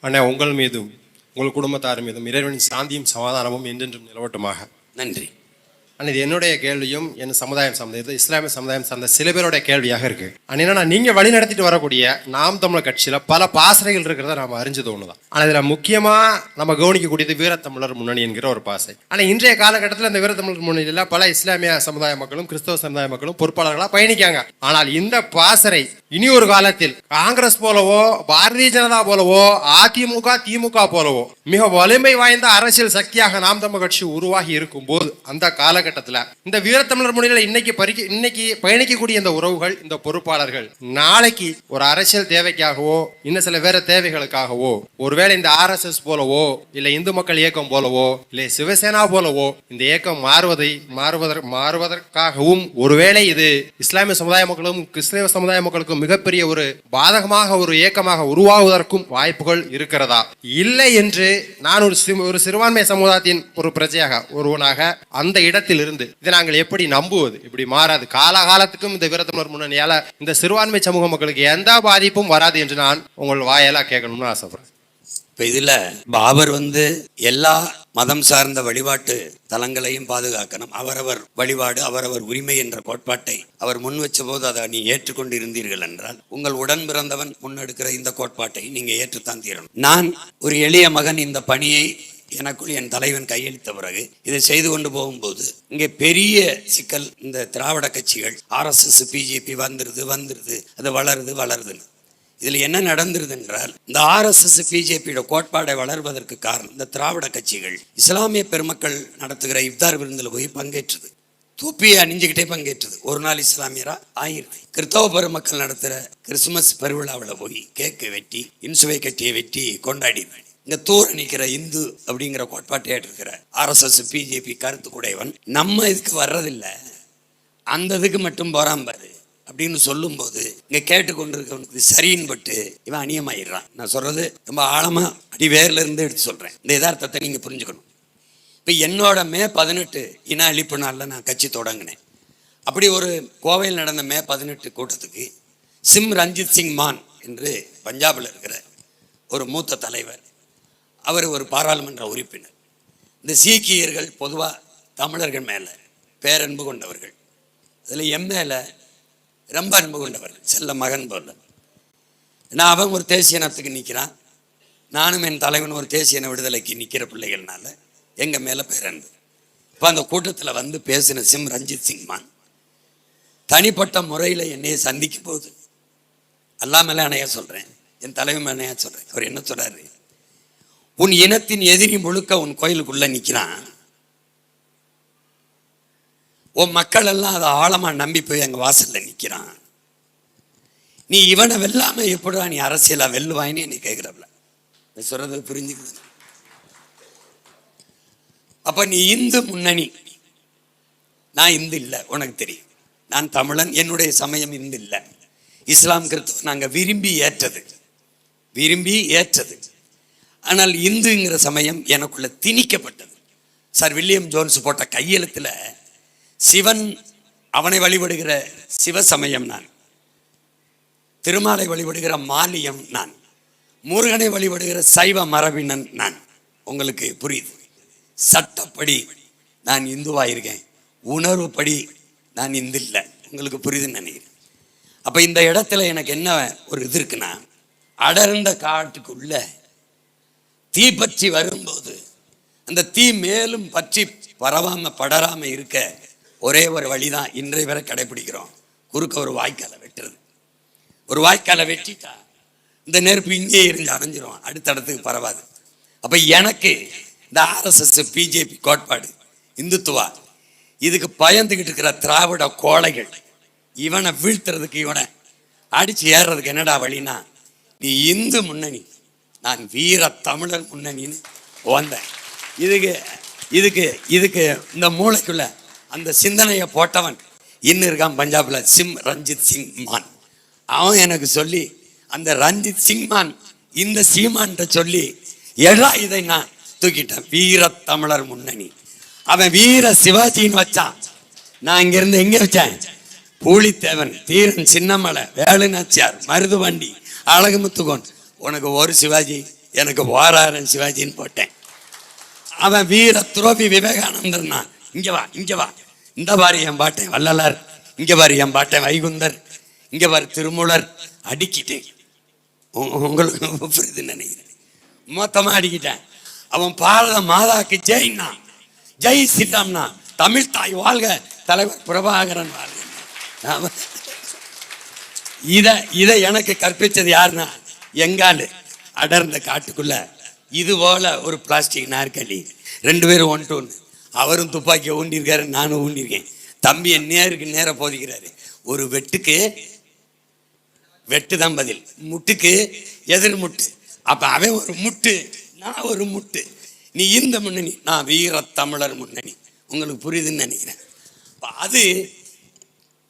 அண்ணா உங்கள் மீதும் உங்கள் குடும்பத்தார் மீதும் இறைவனின் சாந்தியும் சமாதானமும் என்றென்றும் நிலவட்டுமாக. நன்றி. ஆனால் இது என்னுடைய கேள்வியும் என் சமுதாயம் சார்ந்த இது இஸ்லாமிய சமுதாயம் சார்ந்த சில பேருடைய கேள்வியாக இருக்கு. ஆனால் என்னன்னா நீங்கள் வழி நடத்திட்டு வரக்கூடிய நாம் தமிழர் கட்சியில் பல பாசறைகள் இருக்கிறத நாம் அறிஞ்சது தோணுதான். ஆனால் இதில் முக்கியமாக நம்ம கவனிக்கக்கூடியது வீரத்தமிழர் முன்னணி என்கிற ஒரு பாசை. ஆனால் இன்றைய காலகட்டத்தில் இந்த வீரத்தமிழர் முன்னணியில் பல இஸ்லாமிய சமுதாய மக்களும் கிறிஸ்தவ சமுதாய மக்களும் பொறுப்பாளர்களாக பயணிக்காங்க ஆனால் இந்த பாசறை இனி ஒரு காலத்தில் காங்கிரஸ் போலவோ பாரதிய ஜனதா போலவோ அதிமுக திமுக போலவோ மிக வலிமை வாய்ந்த அரசியல் சக்தியாக நாம் தமிழ் கட்சி உருவாகி இருக்கும் போது அந்த காலகட்டத்தில் இந்த வீரத்தமிழர் முன்னிலையில் இன்னைக்கு பறிக்க இன்னைக்கு பயணிக்கக்கூடிய இந்த உறவுகள் இந்த பொறுப்பாளர்கள் நாளைக்கு ஒரு அரசியல் தேவைக்காகவோ இன்னும் சில வேற தேவைகளுக்காகவோ ஒருவேளை இந்த ஆர்எஸ்எஸ் போலவோ இல்லை இந்து மக்கள் இயக்கம் போலவோ இல்லை சிவசேனா போலவோ இந்த இயக்கம் மாறுவதை மாறுவதற்கு மாறுவதற்காகவும் ஒருவேளை இது இஸ்லாமிய சமுதாய மக்களும் கிறிஸ்தவ சமுதாய மக்களுக்கும் மிகப்பெரிய ஒரு பாதகமாக ஒரு இயக்கமாக உருவாகுவதற்கும் வாய்ப்புகள் இருக்கிறதா? இல்லை என்று நான் ஒரு ஒரு சிறுபான்மை சமுதாயத்தின் ஒரு பிரஜையாக ஒருவனாக அந்த இடத்தில் இருந்து இதை நாங்கள் எப்படி நம்புவது? இப்படி மாறாது. காலகாலத்துக்கும் இந்த வீரத்தமிழர் முன்னணியால இந்த சிறுபான்மை சமூக மக்களுக்கு எந்த பாதிப்பும் வராது என்று நான் உங்கள் வாயெல்லாம் கேட்கணும்னு ஆசைப்படுறேன். இப்போ இதில் பாபர் வந்து எல்லா மதம் சார்ந்த வழிபாட்டு தலங்களையும் பாதுகாக்கணும். அவரவர் வழிபாடு அவரவர் உரிமை என்ற கோட்பாட்டை அவர் முன் வச்ச போது அதை நீ ஏற்றுக்கொண்டு இருந்தீர்கள் என்றால் உங்கள் உடன் பிறந்தவன் முன்னெடுக்கிற இந்த கோட்பாட்டை நீங்க ஏற்றுத்தான் தீரணும். நான் ஒரு எளிய மகன் இந்த பணியை எனக்குள் என் தலைவன் கையளித்த பிறகு இதை செய்து கொண்டு போகும்போது இங்கே பெரிய சிக்கல் இந்த திராவிட கட்சிகள் ஆர்எஸ்எஸ் பிஜேபி வந்துருது வந்துருது அது வளருது வளருதுன்னு. இதில் என்ன நடந்திருது என்றால் இந்த ஆர்எஸ்எஸ் பிஜேபியோட கோட்பாடை வளர்வதற்கு காரணம் இந்த திராவிட கட்சிகள் இஸ்லாமிய பெருமக்கள் நடத்துகிற இப்தார் விருந்தில் போய் பங்கேற்றது. தூப்பியை அணிஞ்சுக்கிட்டே பங்கேற்றது. ஒரு நாள் இஸ்லாமியரா? ஆயிரம் கிறிஸ்தவ பெருமக்கள் நடத்துகிற கிறிஸ்துமஸ் பெருவிழாவில் போய் கேக்கு வெட்டி இன்சுவை கட்டியை வெட்டி கொண்டாடி இங்கே தூர நிற்கிற இந்து அப்படிங்கிற கோட்பாட்டை ஏற்றிருக்கிற ஆர்எஸ்எஸ் பிஜேபி கருத்து கூடையவன். நம்ம இதுக்கு வர்றதில்லை. அந்த இதுக்கு மட்டும் போகிறான் பாரு அப்படின்னு சொல்லும்போது இங்கே கேட்டுக்கொண்டிருக்கவனுக்கு சரின்னு பட்டு இவன் அநியமாயிடுறான். நான் சொல்கிறது ரொம்ப ஆழமாக அடி வேர்லேருந்து எடுத்து சொல்கிறேன் இந்த யதார்த்தத்தை நீங்கள் புரிஞ்சுக்கணும். இப்போ என்னோட மே பதினெட்டு இன அழிப்பு நாளில் நான் கட்சி தொடங்கினேன். அப்படி ஒரு கோவையில் நடந்த மே பதினெட்டு கூட்டத்துக்கு சிம் ரஞ்சித் சிங் மான் என்று பஞ்சாபில் இருக்கிற ஒரு மூத்த தலைவர் அவர் ஒரு பாராளுமன்ற உறுப்பினர். இந்த சீக்கியர்கள் பொதுவாக தமிழர்கள் மேலே பேரன்பு கொண்டவர்கள். அதில் எம் மேலே ரொம்ப அன்பு கொண்டவர்கள். செல்ல மகன் போல. நான் அவன் ஒரு தேசியனத்துக்கு நிற்கிறான் நானும் என் தலைவன் ஒரு தேசியன விடுதலைக்கு நிற்கிற பிள்ளைகள்னால எங்கள் மேலே பேரன்பு. இப்போ அந்த கூட்டத்தில் வந்து பேசின சிம் ரஞ்சித் சிங்மான் தனிப்பட்ட முறையில் என்னையை சந்திக்கும் போது அல்லா மேலே அணையா சொல்கிறேன் என் தலைவன் மேலே அணையா சொல்கிறேன் அவர் என்ன சொல்கிறாரு உன் இனத்தின் எதிரி முழுக்க உன் கோயிலுக்குள்ள நிற்கிறான் உன் மக்கள் எல்லாம் அதை ஆழமா நம்பி போய் அங்க வாசல்ல நிற்கிறான் நீ இவனை வெல்லாம எப்படா நீ அரசியலாக வெல்லுவாயின்னு நீ கேட்கிறப்பல நான் சொல்றது புரிஞ்சுக்கணும் அப்ப நீ இந்து முன்னணி. நான் இந்து இல்லை உனக்கு தெரியும். நான் தமிழன் என்னுடைய சமயம் இந்து இல்லை. இஸ்லாம் கிறிஸ்துவ நாங்கள் விரும்பி ஏற்றது. விரும்பி ஏற்றது. ஆனால் இந்துங்கிற சமயம் எனக்குள்ள திணிக்கப்பட்டது. சார் வில்லியம் ஜோன்ஸ் போட்ட கையெழுத்தில் சிவன் அவனை வழிபடுகிற சிவ சமயம் நான். திருமாலை வழிபடுகிற மாலியம் நான். முருகனை வழிபடுகிற சைவ மரபினன் நான். உங்களுக்கு புரியுது. சட்டப்படி நான் இந்துவாயிருக்கேன். உணர்வுப்படி நான் இந்து இல்லை உங்களுக்கு புரியுதுன்னு நினைக்கிறேன். அப்போ இந்த இடத்துல எனக்கு என்ன ஒரு இது இருக்குன்னா அடர்ந்த காட்டுக்குள்ளே தீ பற்றி வரும்போது அந்த தீ மேலும் பற்றி பரவாம படராம இருக்க ஒரே ஒரு வழிதான் இன்றை வரை கடைபிடிக்கிறோம். குறுக்க ஒரு வாய்க்காலை வெட்டுறது. ஒரு வாய்க்காலை வெட்டிட்டா இந்த நெருப்பு இங்கே இருந்து அடைஞ்சிரும் அடுத்த இடத்துக்கு பரவாது. அப்ப எனக்கு இந்த ஆர்எஸ்எஸ் பிஜேபி கோட்பாடு இந்துத்துவா இதுக்கு பயந்துகிட்டு இருக்கிற திராவிட கோழைகள் இவனை வீழ்த்துறதுக்கு இவனை அடிச்சு ஏறுறதுக்கு என்னடா வழினா நீ இந்து முன்னணி. நான் வீர தமிழர் முன்னணின்னு வந்தேன். இதுக்கு இதுக்கு இதுக்கு இந்த மூளைக்குள்ள அந்த சிந்தனையை போட்டவன் இன்னும் இருக்கான் பஞ்சாபில் சிம் ரஞ்சித் சிங் மான். அவன் எனக்கு சொல்லி அந்த ரஞ்சித் சிங் மான் இந்த சீமான்கிட்ட சொல்லி எடா இதை நான் தூக்கிட்டேன் வீர தமிழர் முன்னணி. அவன் வீர சிவாஜின்னு வச்சான். நான் இங்கிருந்து எங்கே வச்சேன்? பூலித்தேவன் தீரன் சின்னமலை வேலுநாச்சியார் மருதுவண்டி அழகுமுத்துகோன் உனக்கு ஒரு சிவாஜி எனக்கு ஓராயிரம் சிவாஜின்னு போட்டேன். அவன் வீர துரோபி விவேகானந்தர்னா இங்கே வா இங்கே வா. இந்த பாரு என் பாட்டேன் வள்ளலார். இங்கே பாரு என் பாட்டேன் வைகுந்தர். இங்கே பாரு திருமூலர். அடிக்கிட்டேன் உ- உங்களுக்கு புரியுது நினைக்கிறேன். மொத்தமாக அடிக்கிட்டேன். அவன் பாரத மாதாக்கு ஜெய்னா ஜெய் சித்தம்னா தமிழ் தாய் வாழ்க தலைவர் பிரபாகரன் வாழ்க. ஆமா. இதை எனக்கு கற்பித்தது யாருன்னா எங்காலு அடர்ந்த காட்டுக்குள்ள இது போல ஒரு பிளாஸ்டிக் நாற்காலி. ரெண்டு பேரும் ஒன்று ஒன்று அவரும் துப்பாக்கியை ஊண்டியிருக்காரு நானும் ஊண்டியிருக்கேன். தம்பி என் நேருக்கு நேர போதிக்கிறாரு. ஒரு வெட்டுக்கு வெட்டு தான் பதில். முட்டுக்கு எதிர் முட்டு. அப்ப அவன் ஒரு முட்டு நான் ஒரு முட்டு. நீ இந்த முன்னணி நான் வீர தமிழர் முன்னணி. உங்களுக்கு புரியுதுன்னு நினைக்கிறேன். அது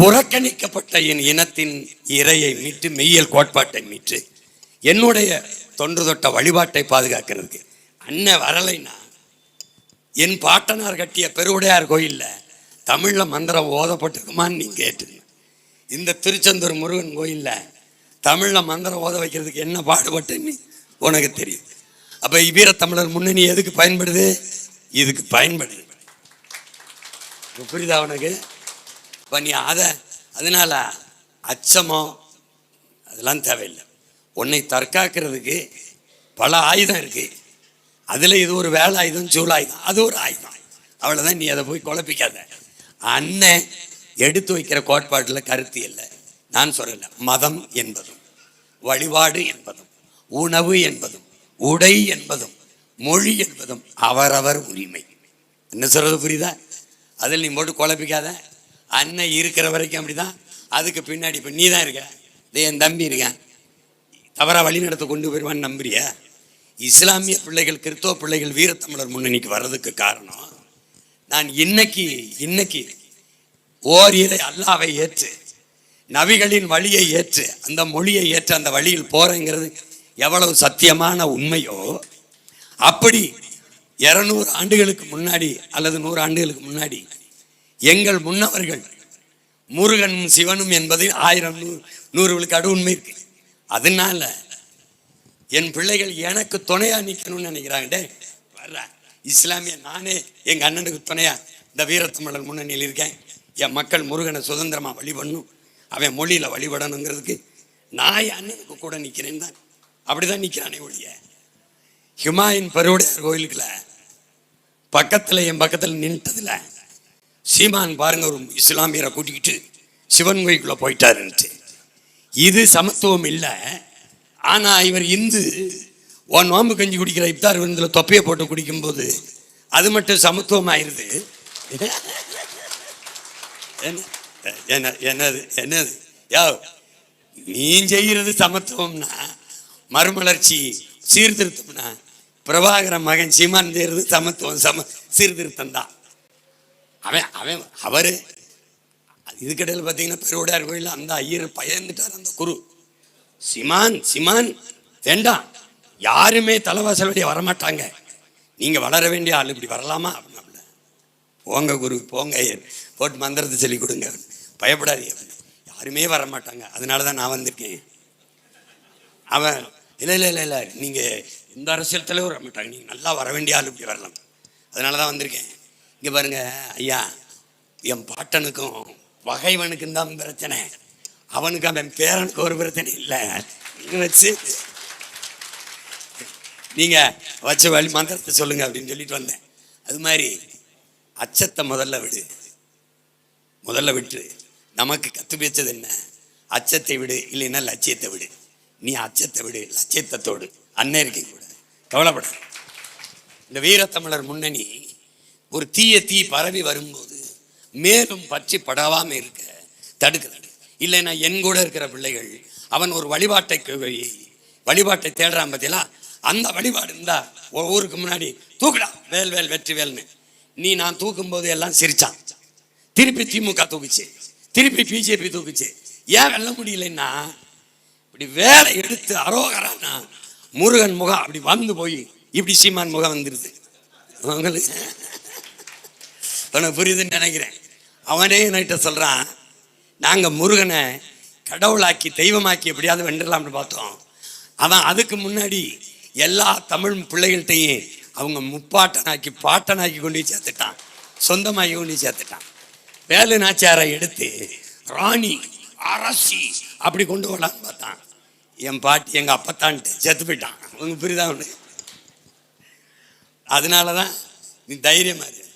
புறக்கணிக்கப்பட்ட என் இனத்தின் இறையை மீட்டு மெய்யல் கோட்பாட்டை மீட்டு என்னுடைய தொன்று தொட்ட வழிபாட்டை பாதுகாக்கிறதுக்கு. அண்ணன் வரலைன்னா என் பாட்டனார் கட்டிய பெருவுடையார் கோயிலில் தமிழில் மந்திரம் ஓதப்பட்டிருக்குமான்னு நீங்கள் கேட்டுங்க இந்த திருச்செந்தூர் முருகன் கோயிலில் தமிழில் மந்திரம் ஓத வைக்கிறதுக்கு என்ன பாடுபட்டுன்னு உனக்கு தெரியும். அப்ப தமிழர் முன்னணி எதுக்கு பயன்படுது? இதுக்கு பயன்படுது. புரியுதா உனக்கு? இப்போ நீ அதை அதனால அச்சமோ அதெல்லாம் தேவையில்லை. உன்னை தற்காக்கிறதுக்கு பல ஆயுதம் இருக்குது அதில் இது ஒரு வேலை ஆயுதம் சூழாயுதம் அது ஒரு ஆயுதம். அவ்வளோதான் நீ அதை போய் குழப்பிக்காத. அண்ணன் எடுத்து வைக்கிற கோட்பாட்டில் கருத்து இல்லை. நான் சொல்லலை. மதம் என்பதும் வழிபாடு என்பதும் உணவு என்பதும் உடை என்பதும் மொழி என்பதும் அவரவர் உரிமை. என்ன சொல்கிறது புரியுதா? அதில் நீ போட்டு குழப்பிக்காத. அண்ணன் இருக்கிற வரைக்கும் அப்படிதான். அதுக்கு பின்னாடி இப்போ நீ தான் இருக்க. இது என் தம்பி இருக்கான். தவறா வழிநடத்த கொண்டு போயிடுவான்னு நம்புறியா? இஸ்லாமிய பிள்ளைகள் கிறிஸ்தவ பிள்ளைகள் வீரத்தமிழர் முன்னணிக்கு வர்றதுக்கு காரணம் நான் இன்னைக்கு இன்னைக்கு ஓரியதை அல்லாவை ஏற்று நபிகளின் வழியை ஏற்று அந்த மொழியை ஏற்று அந்த வழியில் போகிறேங்கிறது எவ்வளவு சத்தியமான உண்மையோ அப்படி இரநூறு ஆண்டுகளுக்கு முன்னாடி அல்லது நூறு ஆண்டுகளுக்கு முன்னாடி எங்கள் முன்னவர்கள் முருகனும் சிவனும் என்பது ஆயிரம் நூறு நூறு விழுக்காடு உண்மை இருக்கு. அதனால என் பிள்ளைகள் எனக்கு துணையா நிக்கணும்னு நினைக்கிறாங்கடே வர்ற. இஸ்லாமிய நானே எங்க அண்ணனுக்கு துணையா இந்த வீரத்தமிழன் முன்னணியில் இருக்கேன். என் மக்கள் முருகனை சுதந்திரமா வழிபடணும். அவன் மொழியில வழிபடணுங்கிறதுக்கு நான் என் அண்ணனுக்கு கூட நிக்கிறேன் தான். அப்படிதான் நிக்கிறானே ஒழிய. ஹிமாயின் பருவடையார் கோயிலுக்குள்ள பக்கத்துல என் பக்கத்துல நின்ட்டதுல சீமான் பாருங்க ஒரு இஸ்லாமியரை கூட்டிக்கிட்டு சிவன் கோயிலுக்குள்ள போயிட்டாருன்ட்டு. இது சமத்துவம் இல்லை. ஆனால் இவர் இந்து. ஒன் நோம்பு கஞ்சி குடிக்கிற இப்தார் விருந்தில் தொப்பையை போட்டு குடிக்கும்போது அது மட்டும் சமத்துவம் ஆயிடுது என்ன? என்ன? என்னது? என்னது? யோ நீ செய்கிறது சமத்துவம்னா மறுமலர்ச்சி சீர்திருத்தம்னா பிரபாகர மகன் சீமான் செய்கிறது சமத்துவம் சம சீர்திருத்தம் தான் அவன் அவன் அவர் இதுக்கிடையில் பார்த்தீங்கன்னா பெருவுடையார் கோயிலில் அந்த ஐயர் பயந்துட்டார் அந்த குரு. சிமான் சிமான் வேண்டாம் யாருமே தலைவாசல் வழியா வரமாட்டாங்க. நீங்கள் வளர வேண்டிய ஆள் இப்படி வரலாமா? அப்படின்னாப்புல. போங்க குரு போங்க ஐயர். போட்டு மந்திரத்தை சொல்லி கொடுங்க பயப்படாதீங்க யாருமே வர மாட்டாங்க அதனால தான் நான் வந்திருக்கேன். அவன் இல்லை இல்லை இல்லை இல்லை. நீங்கள் எந்த அரசியல் தலைவர் வர மாட்டாங்க நீங்கள் நல்லா வர வேண்டிய ஆள் இப்படி வரலாம். அதனால தான் வந்திருக்கேன். இங்கே பாருங்க ஐயா என் பாட்டனுக்கும் பகைவனுக்கும் தான் பிரச்சனை. அவனுக்கு அவன் பேரனுக்கு ஒரு பிரச்சனை இல்லை. நீங்க வச்சு. நீங்கள் வச்ச வழி மந்திரத்தை சொல்லுங்க அப்படின்னு சொல்லிட்டு வந்தேன். அது மாதிரி அச்சத்தை முதல்ல விடு. முதல்ல விட்டு. நமக்கு கத்து பேச்சது என்ன? அச்சத்தை விடு இல்லைன்னா லட்சியத்தை விடு. நீ அச்சத்தை விடு லட்சியத்தோடு அண்ணன் இருக்கீங்க கூட. கவலைப்பட இந்த வீரத்தமிழர் முன்னணி ஒரு தீய தீ பரவி வரும்போது மேலும் பற்றி படாவாம இருக்க தடுக்கிறது இல்லைன்னா என் கூட இருக்கிற பிள்ளைகள் அவன் ஒரு வழிபாட்டை வழிபாட்டை தேடுறான் பார்த்தீங்களா அந்த வழிபாடு இருந்தா ஊருக்கு முன்னாடி தூக்குடா வேல் வேல் வெற்றி வேல்னு. நீ நான் தூக்கும் போது எல்லாம் சிரிச்சான். திருப்பி திமுக தூக்குச்சு. திருப்பி பிஜேபி தூக்குச்சு. ஏன் வெல்ல முடியலன்னா இப்படி வேலை எடுத்து அரோகரானா முருகன் முகம் அப்படி வந்து போய் இப்படி சீமான் முகம் வந்துருது. உங்களுக்கு? புரியுதுன்னு நினைக்கிறேன். அவனே என்கிட்ட சொல்கிறான் நாங்கள் முருகனை கடவுளாக்கி தெய்வமாக்கி எப்படியாவது வென்றலாம்னு பார்த்தோம். அவன் அதுக்கு முன்னாடி எல்லா தமிழ் பிள்ளைகள்கிட்டையும் அவங்க முப்பாட்டனாக்கி பாட்டனாக்கி கொண்டு சேர்த்துட்டான். சொந்தமாக்கி கொண்டு சேர்த்துட்டான். வேலு நாச்சாரை எடுத்து ராணி அரசி அப்படி கொண்டு வரலான்னு பார்த்தான். என் பாட்டி எங்கள் அப்பத்தான்ட்டு செத்து போயிட்டான். உங்க புரியுதா உனக்கு? அதனால தான் நீ தைரியமாக இரு.